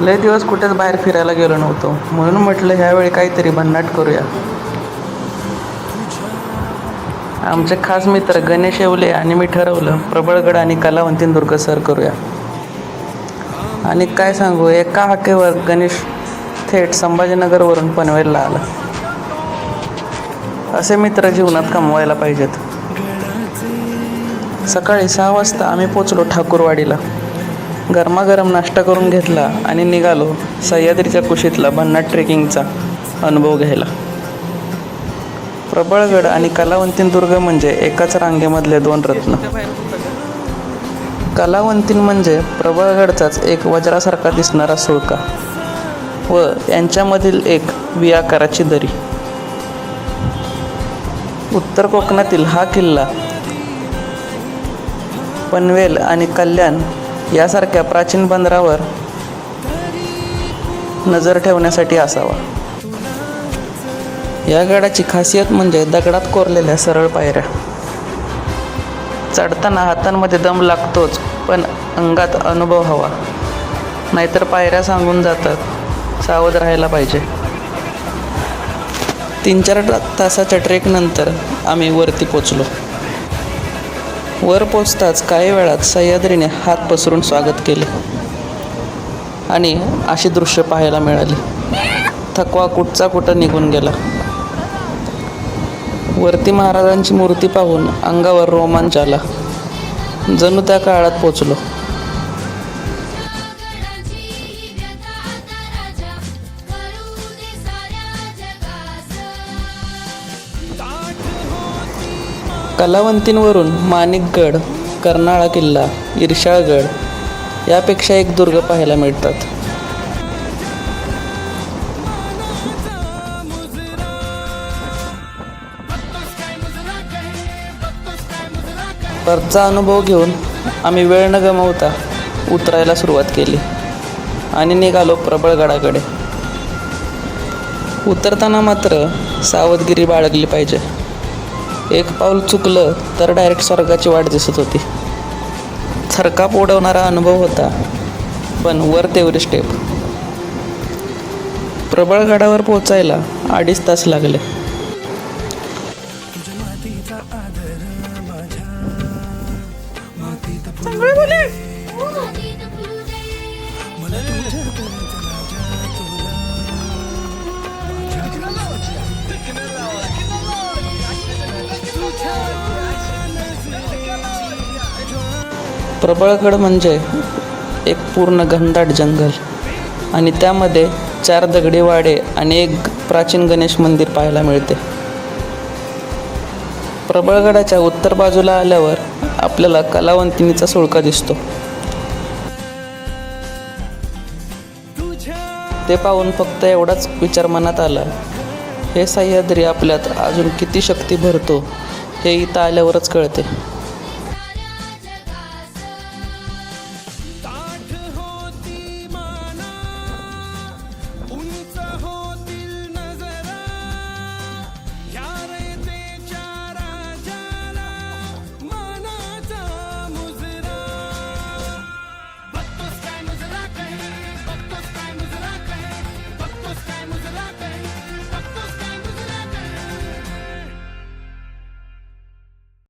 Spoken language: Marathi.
लय दिवस कुठेच बाहेर फिरायला गेलो नव्हतो. म्हणून म्हटलं ह्यावेळी काहीतरी भन्नाट करूया. आमचे खास मित्र गणेश येवले आणि मी ठरवलं प्रबळगड आणि कलावंतीनदुर्ग सर करूया. आणि काय सांगू एका हाकेवर गणेश थेट संभाजीनगरवरून पनवेलला आला. असे मित्र जीवनात कमवायला पाहिजेत. सकाळी सहा वाजता आम्ही पोचलो ठाकूरवाडीला. गरमागरम नाश्ता करून घेतला आणि निघालो सह्याद्रीच्या कुशीतला भन्नाट ट्रेकिंगचा अनुभव घ्यायला. प्रबळगड आणि कलावंतीन दुर्ग म्हणजे एकाच रांगेमधले दोन रत्न. कलावंतीन म्हणजे प्रबळगडचाच एक वज्रासारखा दिसणारा सुळका व यांच्यामधील एक वियाकाराची आकाराची दरी. उत्तर कोकणातील हा किल्ला पनवेल आणि कल्याण यासारख्या प्राचीन बंदरावर नजर ठेवण्यासाठी असावा. या गडाची खासियत म्हणजे दगडात कोरलेल्या सरळ पायऱ्या. चढताना हातांमध्ये दम लागतोच पण अंगात अनुभव हवा. नाहीतर पायऱ्या सांगून जातात सावध राहायला पाहिजे. तीन चार तासाच्या ट्रेकनंतर आम्ही वरती पोचलो. वर पोचताच काही वेळात सह्याद्रीने हात पसरून स्वागत केले. आणि अशी दृश्य पाहायला मिळाली. थकवा कुठचा कुठं निघून गेला. वरती महाराजांची मूर्ती पाहून अंगावर रोमांच आला. जणू त्या काळात पोचलो. कलावंतींवरून माणिकगड कर्नाळा किल्ला इर्शाळगड यापेक्षा एक दुर्ग पाहायला मिळतात. परचा अनुभव घेऊन आम्ही वेळ न गमावता उतरायला सुरुवात केली आणि निघालो प्रबळगडाकडे उतरताना मात्र सावधगिरी बाळगली पाहिजे. एक पाऊल चुकलं तर डायरेक्ट स्वर्गाची वाट दिसत होती. थरकाप उडवणारा अनुभव होता पण वर तेवढी स्टेप. प्रबळगडावर पोचायला अडीच तास लागले. प्रबळगड म्हणजे एक पूर्ण घनदाट जंगल. आणि त्यामध्ये चार दगडी वाडे आणि एक प्राचीन गणेश मंदिर पाहायला मिळते. प्रबळगडाच्या उत्तर बाजूला आल्यावर आपल्याला कलावंतिनीचा सुळका दिसतो. ते पाहून फक्त एवढाच विचार मनात आला हे सह्याद्री आपल्यात अजून किती शक्ती भरतो हे इथं आल्यावरच कळते.